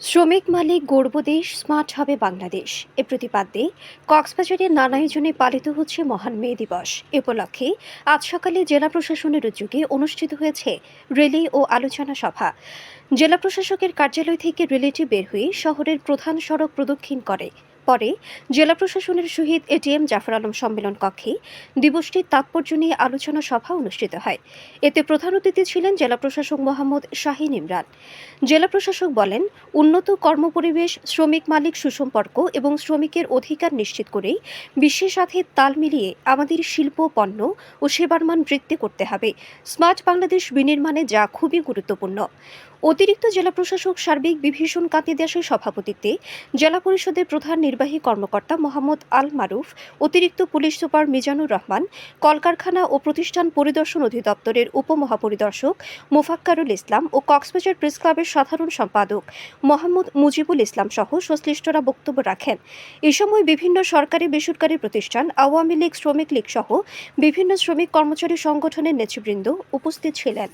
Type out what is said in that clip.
শ্রমিক মালিক গর্ব দেশ, স্মার্ট হবে বাংলাদেশ। এ প্রতিপাদ্যে কক্সবাজারের নানা পালিত হচ্ছে মহান মে দিবস। এ উপলক্ষে আজ সকালে জেলা প্রশাসনের উদ্যোগে অনুষ্ঠিত হয়েছে রেলি ও আলোচনা সভা। জেলা প্রশাসকের কার্যালয় থেকে রেলিটি বের হয়ে শহরের প্রধান সড়ক প্রদক্ষিণ করে। পরে জেলা প্রশাসনের সহিত এটিএম জাফর আলম সম্মেলন কক্ষে দিবসটির তাৎপর্য নিয়ে আলোচনা সভা অনুষ্ঠিত হয়। এতে প্রধান অতিথি ছিলেন জেলা প্রশাসক মোহাম্মদ শাহিন ইমরান। জেলা প্রশাসক বলেন, উন্নত কর্মপরিবেশ, শ্রমিক মালিক সুসম্পর্ক এবং শ্রমিকের অধিকার নিশ্চিত করেই বিশ্বের সাথে তাল মিলিয়ে আমাদের শিল্প, পণ্য ও সেবার মান বৃদ্ধি করতে হবে। স্মার্ট বাংলাদেশ বিনির্মাণে যা খুবই গুরুত্বপূর্ণ। অতিরিক্ত জেলা প্রশাসক সার্বিক বিভীষণ কান্তি দাসের সভাপতিত্বে জেলা পরিষদের প্রধান নির্বাহী কর্মকর্তা মোহাম্মদ আল মারুফ অতিরিক্ত পুলিশ সুপার মিজানুর রহমান, কলকারখানা ও প্রতিষ্ঠান পরিদর্শন অধিদপ্তরের উপমহাপরিদর্শক মোফাক্কারুল ইসলাম ও কক্সবাজার প্রেস ক্লাবের সাধারণ সম্পাদক মোহাম্মদ মুজিবুল ইসলাম সহ সংশ্লিষ্টরা বক্তব্য রাখেন। এ সময় বিভিন্ন সরকারি বেসরকারি প্রতিষ্ঠান, আওয়ামী লীগ শ্রমিক লীগ সহ বিভিন্ন শ্রমিক কর্মচারী সংগঠনের নেতৃবৃন্দ উপস্থিত ছিলেন।